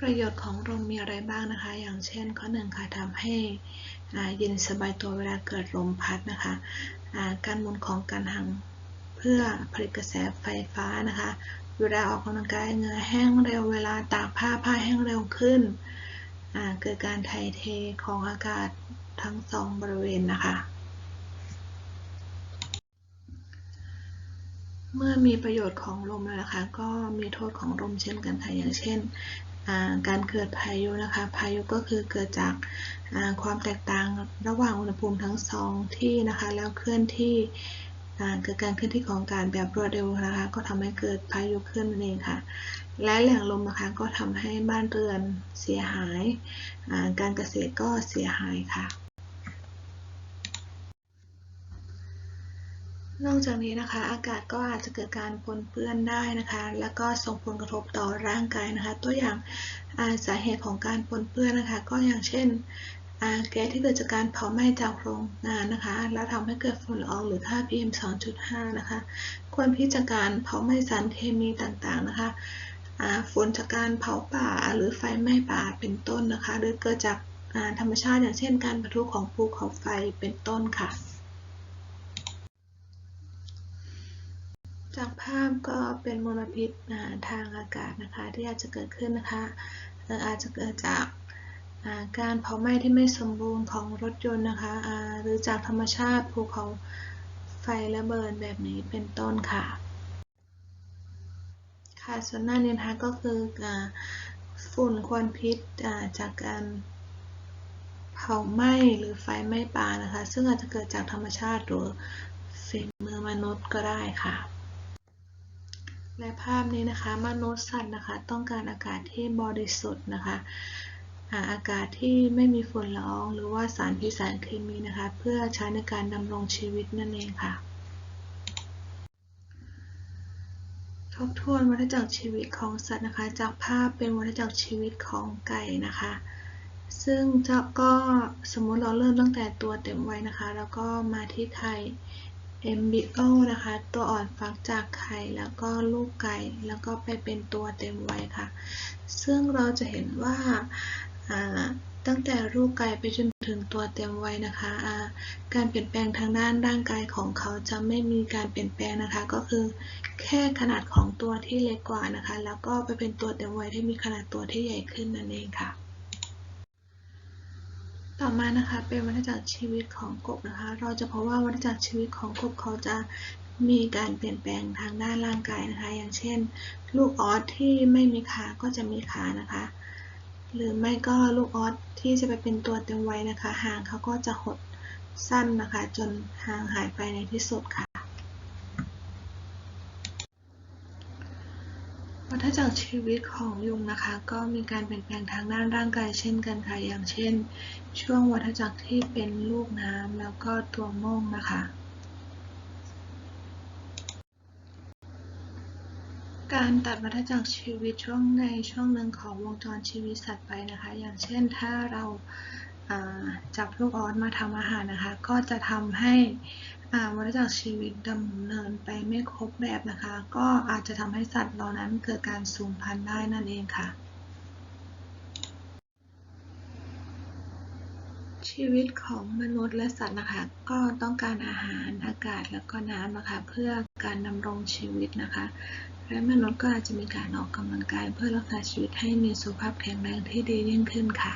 ประโยชน์ของลมมีอะไรบ้างนะคะ อย่างเช่นข้อหนึ่งค่ะทำให้เย็นสบายตัวเวลาเกิดลมพัดนะคะาการหมุนของการหังเพื่อผลิตกระแสไฟฟ้านะคะ เวลาออกกำลังกายเหงื่อแห้งเร็วเวลาตากผ้าผ้าแห้งเร็วขึ้น เกิดการถ่ายเทของอากาศทั้งสองบริเวณนะคะ เมื่อมีประโยชน์ของลมแล้วนะคะ ก็มีโทษของลมเช่นกันค่ะอย่างเช่น การเกิดพายุนะคะ พายุก็คือเกิดจากความแตกต่างระหว่างอุณหภูมิทั้งสองที่นะคะ แล้วเคลื่อนที่เกิดการเคลื่อนที่ของการแบบรวดเร็วนะคะ ก็ทำให้เกิดพายุขึ้นนั่นเองค่ะ และแหล่งลมนะคะก็ทำให้บ้านเรือนเสียหาย การเกษตรก็เสียหายค่ะ นอกจากนี้นะคะ อากาศก็อาจจะเกิดการปนเปื้อนได้นะคะ แล้วก็ส่งผลกระทบต่อร่างกายนะคะ ตัวอย่างอาสาเหตุของการปนเปื้อนนะคะ ก็อย่างเช่นแก๊สที่เกิดจากการเผาไหม้จากโรงงานนะคะ แล้วทำให้เกิดฝุ่นละอองหรือค่า PM 2.5 นะคะ ควันพิจากกาเผาไหม้สารเคมีต่างๆนะคะฝุ่นจากการเผาป่าหรือไฟไหม้ป่าเป็นต้นนะคะ หรือเกิดจากธรรมชาติอย่างเช่น การปะทุของภูเขาไฟเป็นต้นค่ะ จากภาพก็เป็นมลพิษทางอากาศนะคะที่อาจจะเกิดขึ้นนะคะอาจจะเกิดจากการเผาไหม้ที่ไม่สมบูรณ์ของรถยนต์นะคะหรือจากธรรมชาติภูเขาไฟระเบิดแบบนี้เป็นต้นค่ะ ค่ะส่วนหน้านี้นะคะก็คือฝุ่นควันพิษจากการเผาไหม้หรือไฟไหม้ป่านะคะ ซึ่งอาจจะเกิดจากธรรมชาติหรือฝีมือมนุษย์ก็ได้ค่ะ และภาพนี้นะคะมนุษย์สัตว์นะคะ ต้องการอากาศที่บริสุทธิ์นะคะอาอากาศที่ไม่มีฝุ่นละออง หรือว่าสารพิษสารเคมีนะคะ เพื่อใช้ในการดำรงชีวิตนั่นเองค่ะ ทบทวนวัฏจักรชีวิตของสัตว์นะคะ จากภาพเป็นวัฏจักรชีวิตของไก่นะคะ ซึ่งจะก็สมมติเราเริ่มตั้งแต่ตัวเต็มวัยนะคะ แล้วก็มาที่ไข่ embryo นะคะ ตัวอ่อนฟักจากไข่แล้วก็ลูกไก่ แล้วก็ไปเป็นตัวเต็มวัยค่ะ ซึ่งเราจะเห็นว่าตั้งแต่ลูกไก่ไปจนถึงตัวเต็มวัยนะคะการเปลี่ยนแปลงทางด้านร่างกายของเขาจะไม่มีการเปลี่ยนแปลงนะคะ ก็คือแค่ขนาดของตัวที่เล็กกว่านะคะ แล้วก็ไปเป็นตัวเต็มวัยที่มีขนาดตัวที่ใหญ่ขึ้นนั่นเองค่ะ ต่อมานะคะเป็นวัฏจักรชีวิตของกบนะคะ เราจะพบว่าวัฏจักรชีวิตของกบเขาจะมีการเปลี่ยนแปลงทางด้านร่างกายนะคะ อย่างเช่น ลูกออสที่ไม่มีขาก็จะมีขานะคะ หรือไม่ก็ลูกออสที่จะไปเป็นตัวเต็มวัยนะคะ หางเขาก็จะหดสั้นนะคะ จนหางหายไปในที่สุดค่ะ วัฏจักชีวิตของยุงนะคะ ก็มีการเปลี่ยนแปลงทางด้านร่างกายเช่นกันค่ะ อย่างเช่น ช่วงวัฏจักรที่เป็นลูกน้ำแล้วก็ตัวม่งนะคะ การตัดวัฏจักรชีวิตช่วงในช่วงหนึ่งของวงจรชีวิตสัตว์ไปนะคะ อย่างเช่นถ้าเราจับลูกออสมาทำอาหารนะคะ ก็จะทำให้ วัฏจักรชีวิตดำเนินไปไม่ครบแบบนะคะ ก็อาจจะทำให้สัตว์เหล่านั้นเกิดการสูญพันธุ์ได้นั่นเองค่ะ ชีวิตของมนุษย์และสัตว์นะคะ ก็ต้องการอาหารอากาศแล้วก็น้ำนะคะ เพื่อการดำรงชีวิตนะคะและมนุษย์ก็อาจจะมีการออกกำลังกายเพื่อรักษาชีวิตให้มีสุขภาพแข็งแรงที่ดียิ่งขึ้นค่ะ